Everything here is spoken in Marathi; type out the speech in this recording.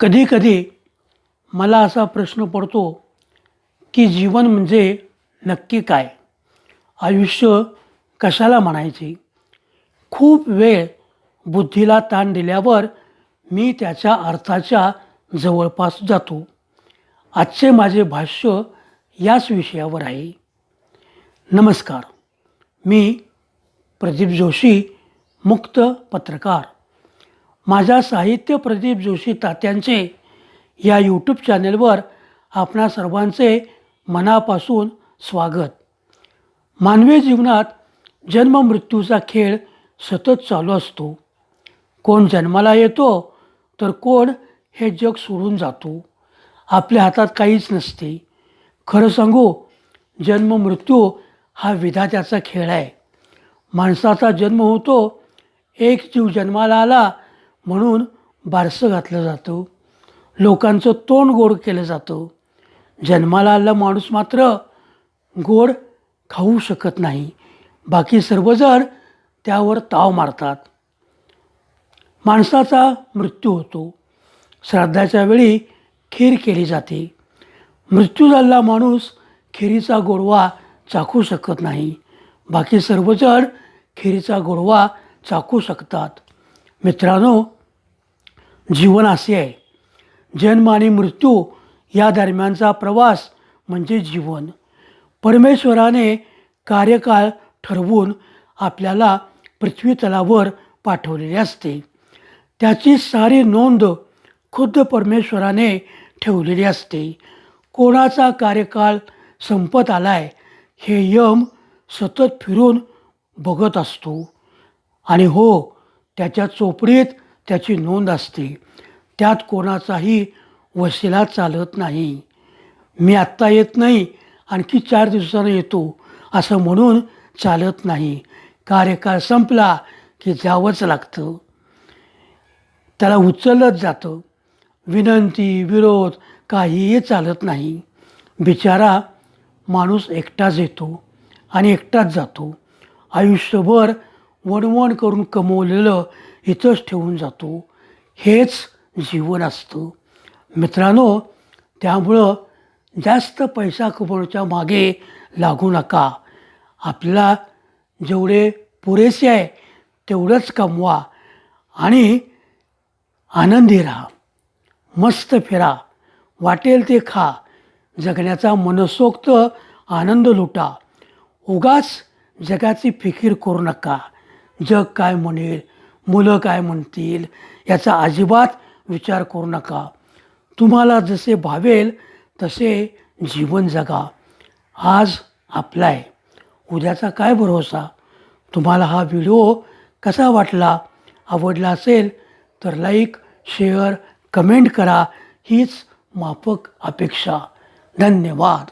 कधीकधी मला असा प्रश्न पडतो की जीवन म्हणजे नक्की काय? आयुष्य कशाला म्हणायचे? खूप वेळ बुद्धीला ताण दिल्यावर मी त्याच्या अर्थाच्या जवळपास जातो. आजचे माझे भाष्य याच विषयावर आहे. नमस्कार. मी प्रदीप जोशी मुक्त पत्रकार. माझ्या साहित्य प्रदीप जोशी तात्यांचे या यूट्यूब चॅनेलवर आपणा सर्वांचे मनापासून स्वागत. मानवी जीवनात जन्म मृत्यूचा खेळ सतत चालू असतो. कोण जन्माला येतो तर कोण हे जग सोडून जातो. आपल्या हातात काहीच नसते. खरं सांगू जन्म मृत्यू हा विधात्याचा खेळ आहे. माणसाचा जन्म होतो एक जीव जन्माला आला म्हणून बारसं घातलं जातं. लोकांचं तोंड गोड केलं जातं. जन्माला आलेला माणूस मात्र गोड खाऊ शकत नाही. बाकी सर्वजण त्यावर ताव मारतात. माणसाचा मृत्यू होतो. श्राद्धाच्या वेळी खीर केली जाते. मृत्यू झालेला माणूस खिरीचा गोडवा चाखू शकत नाही. बाकी सर्वजण खिरीचा गोडवा चाखू शकतात. मित्रांनो जीवन असे आहे. जन्म आणि मृत्यू या दरम्यानचा प्रवास म्हणजे जीवन. परमेश्वराने कार्यकाळ ठरवून आपल्याला पृथ्वीतलावर पाठवलेली पाठवलेले असते. त्याची सारी नोंद खुद्द परमेश्वराने ठेवलेली असते. कोणाचा कार्यकाळ संपत आलाय हे यम सतत फिरून बघत असतो. आणि हो त्याच्या चोपडीत त्याची नोंद असते. त्यात कोणाचाही वशिला चालत नाही. मी आत्ता येत नाही आणखी चार दिवसानं येतो असं म्हणून चालत नाही. कार्यकाळ संपला की जावंच लागतं. त्याला उचललंच जातं. विनंती विरोध काहीही चालत नाही. बिचारा माणूस एकटाच येतो आणि एकटाच जातो. आयुष्यभर वणवण करून कमवलेलं इथंच ठेवून जातो. हेच जीवन असतं. मित्रांनो त्यामुळं जास्त पैसा कमवण्याच्या मागे लागू नका. आपल्याला जेवढे पुरेसे आहे तेवढंच कमवा आणि आनंदी राहा. मस्त फिरा. वाटेल ते खा. जगण्याचा मनसोक्त आनंद लुटा. उगाच जगाची फिकीर करू नका. जग काय म्हणेल मुलं काय म्हणतील याचा अजिबात विचार करू नका. तुम्हाला जसे भावेल तसे जीवन जगा. आज आपला आहे उद्याचा काय भरोसा? तुम्हाला हा व्हिडिओ कसा वाटला? आवडला असेल तर लाईक शेअर कमेंट करा. हीच माफक अपेक्षा. धन्यवाद.